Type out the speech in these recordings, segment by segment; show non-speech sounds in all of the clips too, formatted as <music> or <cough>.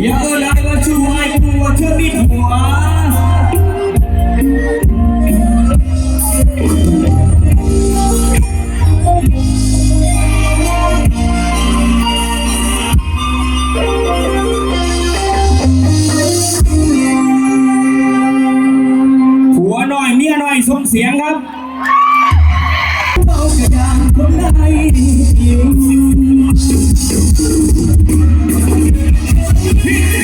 อย่าเอ่ยลายว่าช่วยกลัวเธอมีผัวผัวน้อยเมียน้อยสมเสียงครับ He <laughs>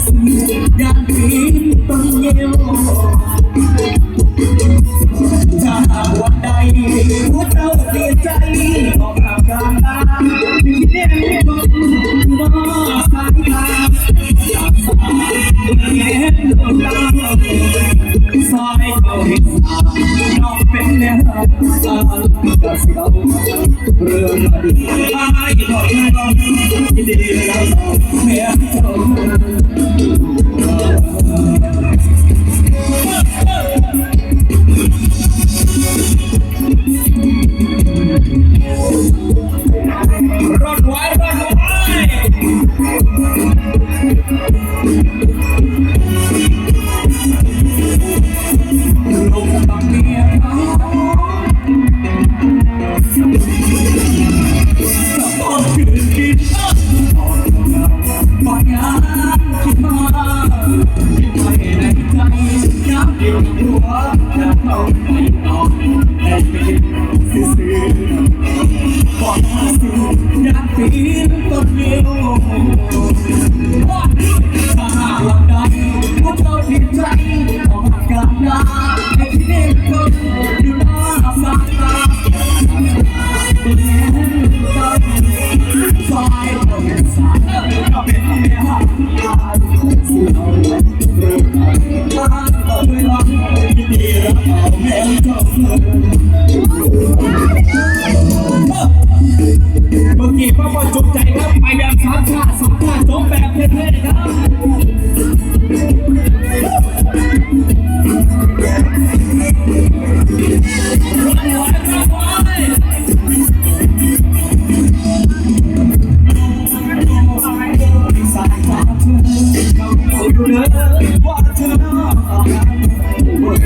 ดังนี้ต้งเยี่ถ้าวันใดพวกเราใจบอกกลับกันตาถึงเรียไตรงนอกสายตาเห็นดวงตาซอยเราเห็นตาน้องเป็นเนื้อตากับเสาเรื่องอะไปหน่อยน้องที่ดีเร Pinapagmiro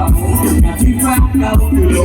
Ya ti fa ka o kelo.